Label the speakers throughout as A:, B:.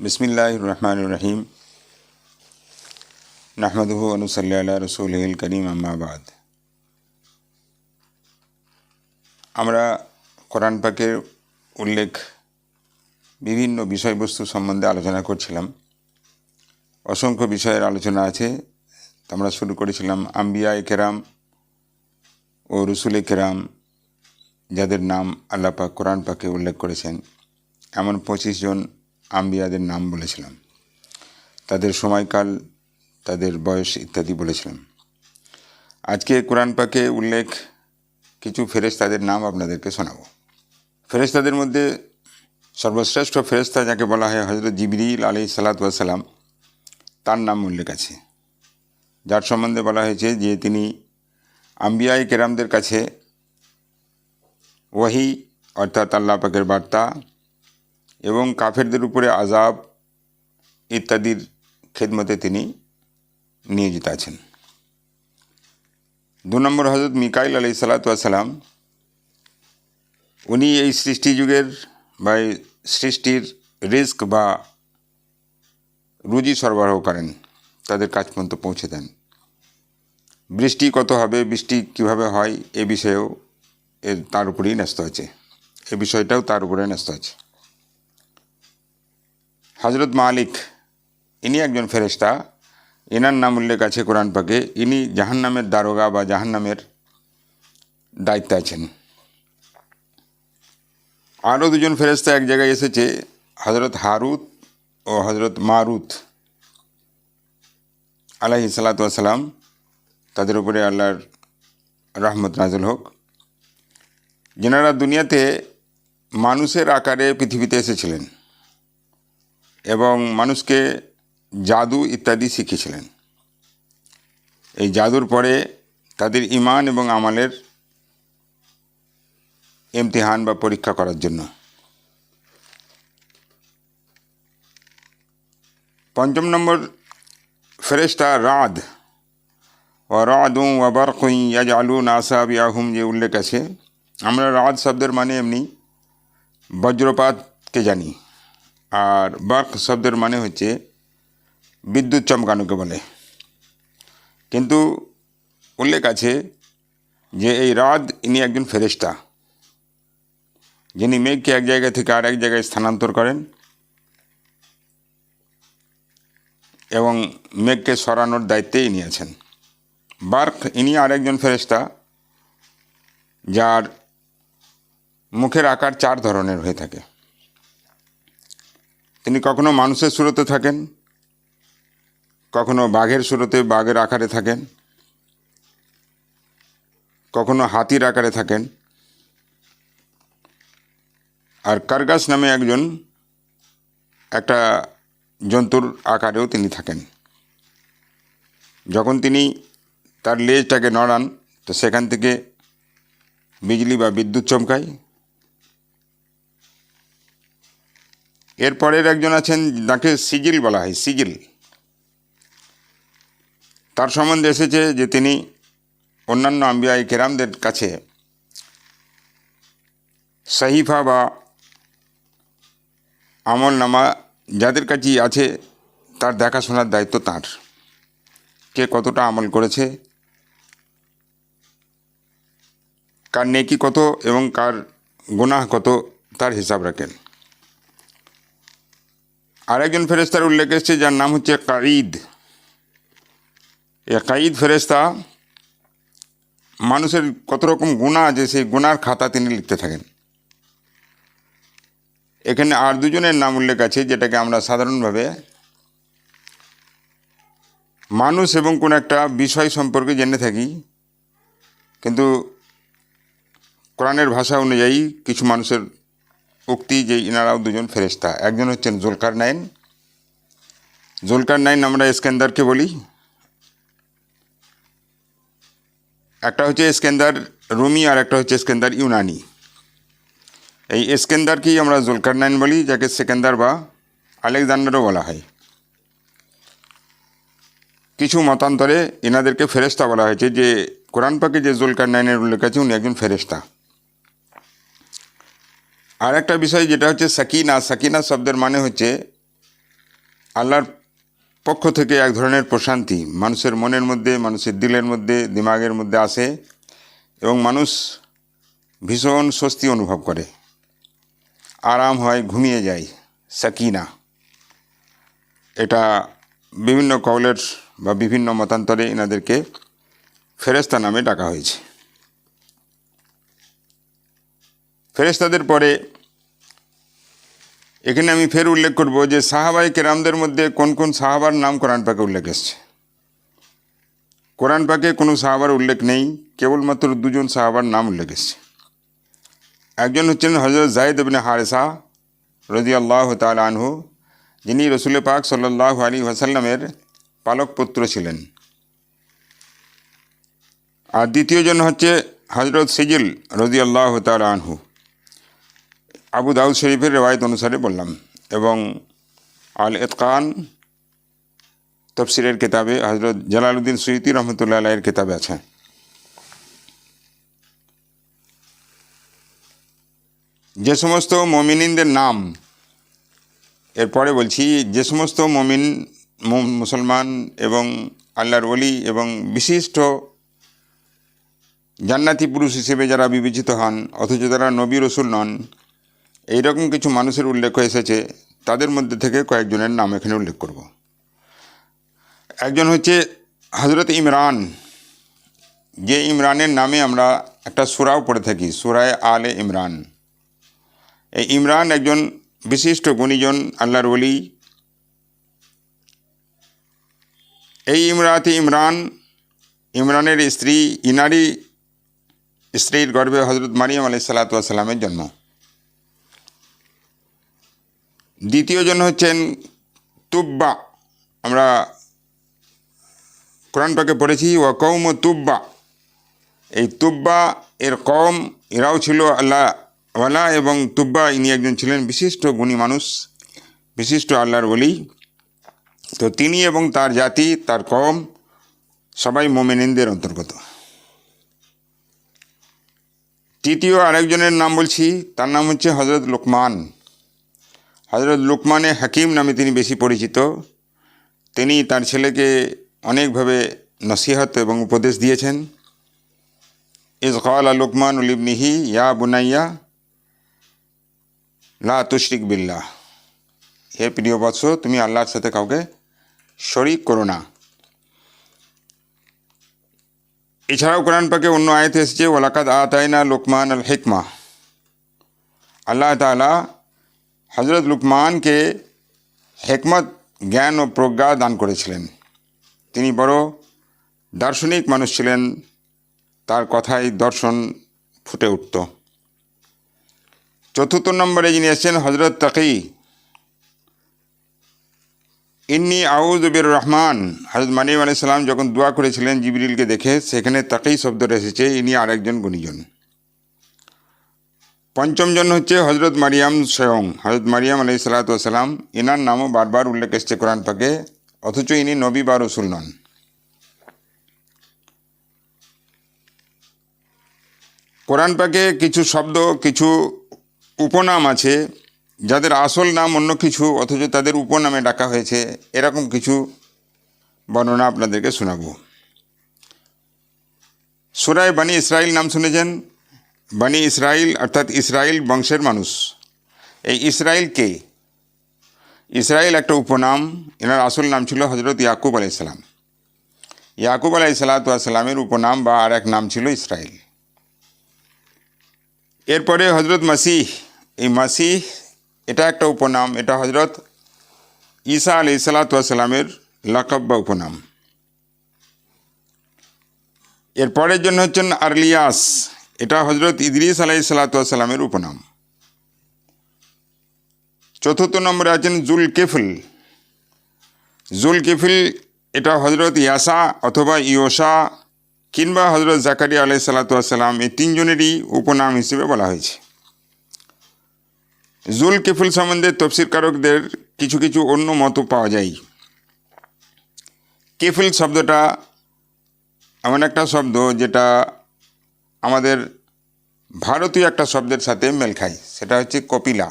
A: বিসমিল্লাহ রহমান রহিম নাহমদহু অনুসাল্লা রসুল করিম আম্মাবাদ আমরা কোরআন পাকের উল্লেখ বিভিন্ন বিষয়বস্তু সম্বন্ধে আলোচনা করছিলাম। অসংখ্য বিষয়ের আলোচনা আছে। আমরা শুরু করেছিলাম আম্বিয়া কেরাম ও রসুল কেরাম, যাদের নাম আল্লাহ পাক কোরআন পাকে উল্লেখ করেছেন। এমন পঁচিশ জন আম্বিয়াদের নাম বলেছিলাম। তাদের সময়কাল, তাদের বয়স ইত্যাদি বলেছিলাম। আজকে কোরআন পাকে উল্লেখ কিছু ফেরেশতাদের নাম আপনাদেরকে শোনাব। ফেরেশতাদের মধ্যে সর্বশ্রেষ্ঠ ফেরেশতা যাকে বলা হয় হজরত জিবরিল আলি সালাতাম তার নাম উল্লেখ আছে। যার সম্বন্ধে বলা হয়েছে যে তিনি আম্বিয়াই কেরামদের কাছে ওয়াহি, অর্থাৎ আল্লাহ পাকের বার্তা এবং কাফেরদের উপরে আজাব ইত্যাদির খেদমতে তিনি নিয়োজিত আছেন। দু নম্বর হজরত মিকাইল আলি সালাতাম উনি এই সৃষ্টি যুগের বা সৃষ্টির রিস্ক বা রুজি সরবরাহ করেন, তাদের কাজ পর্যন্ত পৌঁছে দেন। বৃষ্টি কত হবে, বৃষ্টি কীভাবে হয়, এ বিষয়েও এর তার উপরেই ন্যস্ত আছে। এ বিষয়টাও তার উপরে ন্যস্ত আছে। হজরত মালিক, ইনি একজন ফেরেশতা। এনার নাম উল্লেখ আছে কোরআন পাকে। ইনি জাহান্নামের দারোগা বা জাহান্নামের দায়িত্বে আছেন। আরও দুজন ফেরেশতা এক জায়গায় এসেছে হজরত হারুত ও হজরত মারুত আলাহি সালাতাম তাদের উপরে আল্লাহর রহমত নাজল হোক। যেনারা দুনিয়াতে মানুষের আকারে পৃথিবীতে এসেছিলেন। এবং মানুষকে জাদু ইত্যাদি শিখিয়েছিলেন। এই জাদুর পরে তাদের ইমান এবং আমালের ইমতিহান বা পরীক্ষা করার জন্য। পঞ্চম নম্বর ফেরেস্তা রাদ ও রাদ রাদুম ওয়াবারকুই ইয়াজ আলু নাসাব ইয়াহুম যে উল্লেখ আছে, আমরা রাদ শব্দের মানে এমনি বজ্রপাতকে জানি। আর বার্ক শব্দের মানে হচ্ছে বিদ্যুৎ চমকানোকে বলে। কিন্তু উল্লেখ আছে যে এই রাত ইনি একজন ফেরেস্তা যিনি মেঘকে এক জায়গা থেকে আর এক জায়গায় স্থানান্তর করেন এবং মেঘকে সরানোর দায়িত্বে ইনি আছেন। বার্ক, ইনি আরেকজন ফেরেস্তা যার মুখের আকার চার ধরনের হয়ে থাকে। তিনি কখনো মানুষের সুরতে থাকেন, কখনো বাঘের সুরতে, বাঘের আকারে থাকেন, কখনো হাতির আকারে থাকেন। আর কারগাস নামে একজন, একটা জন্তুর আকারেও তিনি থাকেন। যখন তিনি তার লেজটাকে নড়ান, তো সেখান থেকে বিজলি বা বিদ্যুৎ চমকায়। এরপরের একজন আছেন যাকে সিজিল বলা হয় সিজিল তার সম্বন্ধে এসেছে যে তিনি অন্যান্য আম্বিয়াই কেরামদের কাছে সাহিফা বা আমল নামা যাদের কাছেই আছে, তার দেখাশোনার দায়িত্ব তার। কে কতটা আমল করেছে, কার নেকি কত এবং কার গুনাহ কত, তার হিসাব রাখেন। আরেকজন ফেরেস্তার উল্লেখ এসছে যার নাম হচ্ছে কাঈদ। এ কাঈদ ফেরেস্তা মানুষের কত রকম গুণা আছে সেই গুনার খাতা তিনি লিখতে থাকেন। এখানে আর দুজনের নাম উল্লেখ আছে যেটাকে আমরা সাধারণভাবে মানুষ এবং কোনো একটা বিষয় সম্পর্কে জেনে থাকি, কিন্তু কোরআনের ভাষা অনুযায়ী কিছু মানুষের উক্তি যে ইনারাও দুজন ফেরেস্তা একজন হচ্ছেন জুলকার নাইন। জুলকার নাইন আমরা স্কেন্দারকে বলি। একটা হচ্ছে স্কেন্দার রুমি আর একটা হচ্ছে স্কেন্দার ইউনানি। এই স্কেন্দারকেই আমরা জুলকার নাইন বলি, যাকে সেকেন্দার বা আলেকজান্ডারও বলা হয়। কিছু মতান্তরে এনাদেরকে ফেরেস্তা বলা হয়েছে যে, কোরআন পাকে যে জুলকার নাইনের উল্লেখ আছে, উনি একজন ফেরেস্তা আর একটা বিষয় যেটা হচ্ছে সাকিনা সাকিনা শব্দের মানে হচ্ছে আল্লাহর পক্ষ থেকে এক ধরনের প্রশান্তি। মানুষের মনের মধ্যে, মানুষের দিলের মধ্যে, দিমাগের মধ্যে আসে এবং মানুষ ভীষণ স্বস্তি অনুভব করে। আরাম হয়, ঘুমিয়ে যায় সাকিনা। এটা বিভিন্ন কৌলের বা বিভিন্ন মতান্তরে এনাদেরকে ফেরেস্তা নামে ডাকা হয়েছে। ফেরেস্তাদের পরে এখানে আমি ফের উল্লেখ করব যে সাহাবাই কেরামদের মধ্যে কোন কোন সাহাবার নাম কোরআন পাকে উল্লেখ এসছে। কোরআন পাকে কোনো সাহাবার উল্লেখ নেই, কেবলমাত্র দুজন সাহাবার নাম উল্লেখ এসছে। একজন হচ্ছেন হজরত জায়দ ইবনে হারেসা রজি আল্লাহ তাল আনহু, যিনি রসুল পাক সাল্লাহ আলী ওয়াসাল্লামের পালক পুত্র ছিলেন। আর দ্বিতীয়জন হচ্ছে হজরত সিজিল রজি আল্লাহ তাল আনহু। আবু দাউদ শরীফের রেওয়ায়ত অনুসারে বললাম, এবং আল এতকান তফসিরের কিতাবে হজরত জালালউদ্দিন সৈয়দি রহমতুল্লাহ আলাইয়ের কিতাবে আছে। যে সমস্ত মমিনিনদের নাম, এরপরে বলছি, যে সমস্ত মমিন মুসলমান এবং আল্লাহর ওলি এবং বিশিষ্ট জান্নাতি পুরুষ হিসেবে যারা বিবেচিত হন, অথচ তারা নবী রসুল নন এইরকম কিছু মানুষের উল্লেখ এসেছে, তাদের মধ্যে থেকে কয়েকজনের নাম এখানে উল্লেখ করব। একজন হচ্ছে হজরত ইমরান। যে ইমরানের নামে আমরা একটা সুরাও পড়ে থাকি, সুরায় আলে ইমরান। এই ইমরান একজন বিশিষ্ট গুণীজন, আল্লাহর ওলি। এই ইমরাতে ইমরান, ইমরানের স্ত্রী ইনারি স্ত্রীর গর্ভে হজরত মারিয়াম আলি সাল্লাতামের জন্ম। দ্বিতীয়জন হচ্ছেন তুব্বা। আমরা কোরআন পাকে পড়েছি ও কৌম তুব্বা। এই তুব্বা এর কম এরাও ছিল আল্লাহ ওয়ালা এবং তুব্বা ইনি একজন ছিলেন বিশিষ্ট গুণী মানুষ, বিশিষ্ট আল্লাহর বলি তো তিনি এবং তার জাতি, তার কম সবাই মোমেনিনদের অন্তর্গত। তৃতীয় আরেকজনের নাম বলছি, তার নাম হচ্ছে হজরত লোকমান। হজরত লুকমানে হাকিম নামে তিনি বেশি পরিচিত। তিনি তার ছেলেকে অনেকভাবে নসিহত এবং উপদেশ দিয়েছেন। ইস কাল লুকমান উলিবনিহি ইয়া বুনাইয়া, লা তুশরিক বিল্লাহ। হে প্রিয় বৎস, তুমি আল্লাহর সাথে কাউকে শরিক করো না। এছাড়াও কোরআন পাকে অন্য আয়তে এসেছে ওলাকাদ আতাইনা লোকমান আল হিকমা আল্লাহ তালা হজরত লুকমানকে হেকমত, জ্ঞান ও প্রজ্ঞা দান করেছিলেন। তিনি বড় দার্শনিক মানুষ ছিলেন, তার কথায় দর্শন ফুটে উঠত। চতুর্থ নম্বরে যিনি এসেছেন হজরত তাকি, ইন্নি আউজবির রহমান হজরত মানিম আলাইসাল্লাম যখন দোয়া করেছিলেন জিবরিলকে দেখে, সেখানে তাকেই শব্দটা এসেছে, ইনি আরেকজন গুণীজন। পঞ্চমজন হচ্ছে হজরত মারিয়াম স্বয়ং। হজরত মারিয়াম আলাই সালাতাম ইনার নামও বারবার উল্লেখ এসছে কোরআন পাকে, অথচ ইনি নবী বা রসুল নন। কোরআন পাকে কিছু শব্দ, কিছু উপনাম আছে, যাদের আসল নাম অন্য কিছু, অথচ তাদের উপনামে ডাকা হয়েছে, এরকম কিছু বর্ণনা আপনাদেরকে শোনাব। সুরায় বানী ইসরাইল নাম শুনেছেন? বানি ইসরাইল, অর্থাৎ ইসরাইল বংশের মানুষ। এই ইসরাইল কে? ইসরাইল একটা উপনাম। এনার আসল নাম ছিল হজরত ইয়াকুব আলাইসালাম ইয়াকুব আলাই সালাতামের উপনাম বা আর এক নাম ছিল ইসরাইল। এরপরে হজরত মাসিহ। এই মাসিহ, এটা একটা উপনাম। এটা হজরত ঈসা আলি সালাতামের লাকব বা উপনাম। এর পরের জন্য হচ্ছেন আরলিয়াস। এটা হজরত ইদরিস আলাই সালাতামের উপনাম। চতুর্থ নম্বরে আছেন জুল কেফিল জুল কেফিল এটা হজরত ইয়াসা অথবা ইয়োসা কিংবা হজরত জাকারিয়া আলাই সালাতাম এই তিনজনেরই উপনাম হিসেবে বলা হয়েছে। জুল কেফিল সম্বন্ধে তফসির কারকদের কিছু কিছু অন্য মত পাওয়া যায়। কেফিল শব্দটা এমন একটা শব্দ যেটা আমাদের ভারতীয় একটা শব্দের সাথে মেল খায় সেটা হচ্ছে কপিলা।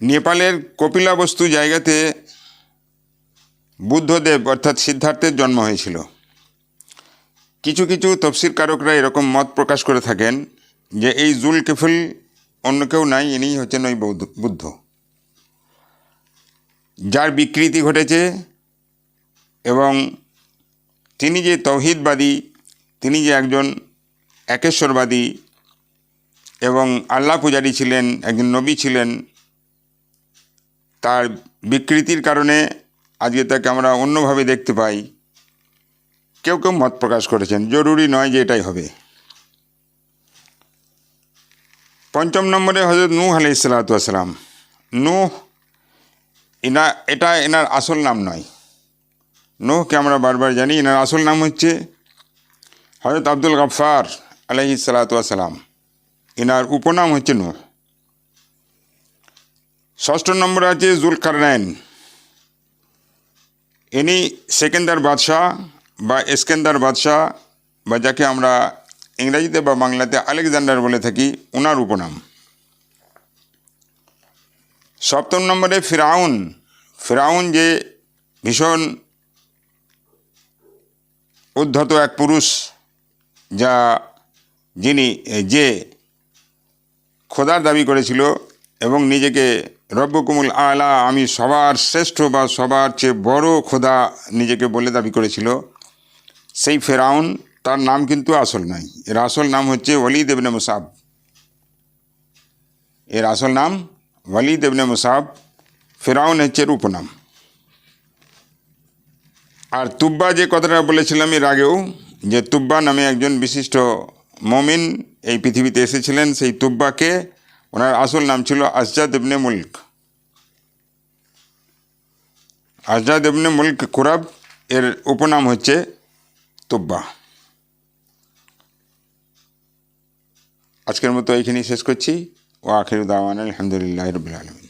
A: নেপালের কপিলাবস্তু জায়গাতে বুদ্ধদেব অর্থাৎ সিদ্ধার্থের জন্ম হয়েছিল। কিছু কিছু তফসির কারকরা এরকম মত প্রকাশ করে থাকেন যে এই জুল কেফুল অন্য কেউ নাই, ইনিই হচ্ছেন ওই বৌদ্ধ, বুদ্ধ। যার বিকৃতি ঘটেছে এবং তিনি যে তৌহিদবাদী তিনি যে একজন একেশ্বরবাদী এবং আল্লাহ পূজারী ছিলেন, একজন নবী ছিলেন, তার বিকৃতির কারণে আজকে তাকে আমরা অন্যভাবে দেখতে পাই। কেউ কেউ মত প্রকাশ করেছেন, জরুরি নয় যে এটাই হবে। পঞ্চম নম্বরে হজরত নূহ আলি সালাতাম নূহ ইনা, এটা এনার আসল নাম নয়। নূহকে আমরা বারবার জানি, এনার আসল নাম হচ্ছে হজরত আব্দুল গফার আলহি সালাতাম এনার উপনাম হচ্ছে নূহ ষষ্ঠ নম্বর আছে জুলকারনাইন। ইনি সেকেন্দার বাদশাহ বা এসকেন্দার বাদশাহ বা যাকে আমরা ইংরেজিতে বা বাংলাতে আলেকজান্ডার বলে থাকি ওনার উপনাম। সপ্তম নম্বরে ফিরাউন। ফিরাউন যে ভীষণ উদ্ধত এক পুরুষ যা যিনি, যে খোদার দাবি করেছিল এবং নিজেকে রব্বকুমুল আলা, আমি সবার শ্রেষ্ঠ বা সবার চেয়ে বড় খোদা নিজেকে বলে দাবি করেছিল, সেই ফেরাউন, তার নাম কিন্তু আসল নয় এর আসল নাম হচ্ছে ওয়ালি দেবনে মুসাব। এর আসল নাম ওয়ালি দেবনে মুসাব, ফেরাউন হচ্ছে এর উপনাম আর তুব্বা যে কথাটা বলেছিলাম এর আগেও যে তুব্বা নামে একজন বিশিষ্ট মমিন এই পৃথিবীতে এসেছিলেন, সেই তুব্বাকে ওনার আসল নাম ছিল আজজাদ ইবনে মুল্ক। আজজাদ ইবনে মুল্ক কুরাব, এর উপনাম হচ্ছে তুব্বা। আজকের মতো এইখানেই শেষ করছি। ও আখির দাওয়ান আলহামদুলিল্লাহ রবিল আলমিন।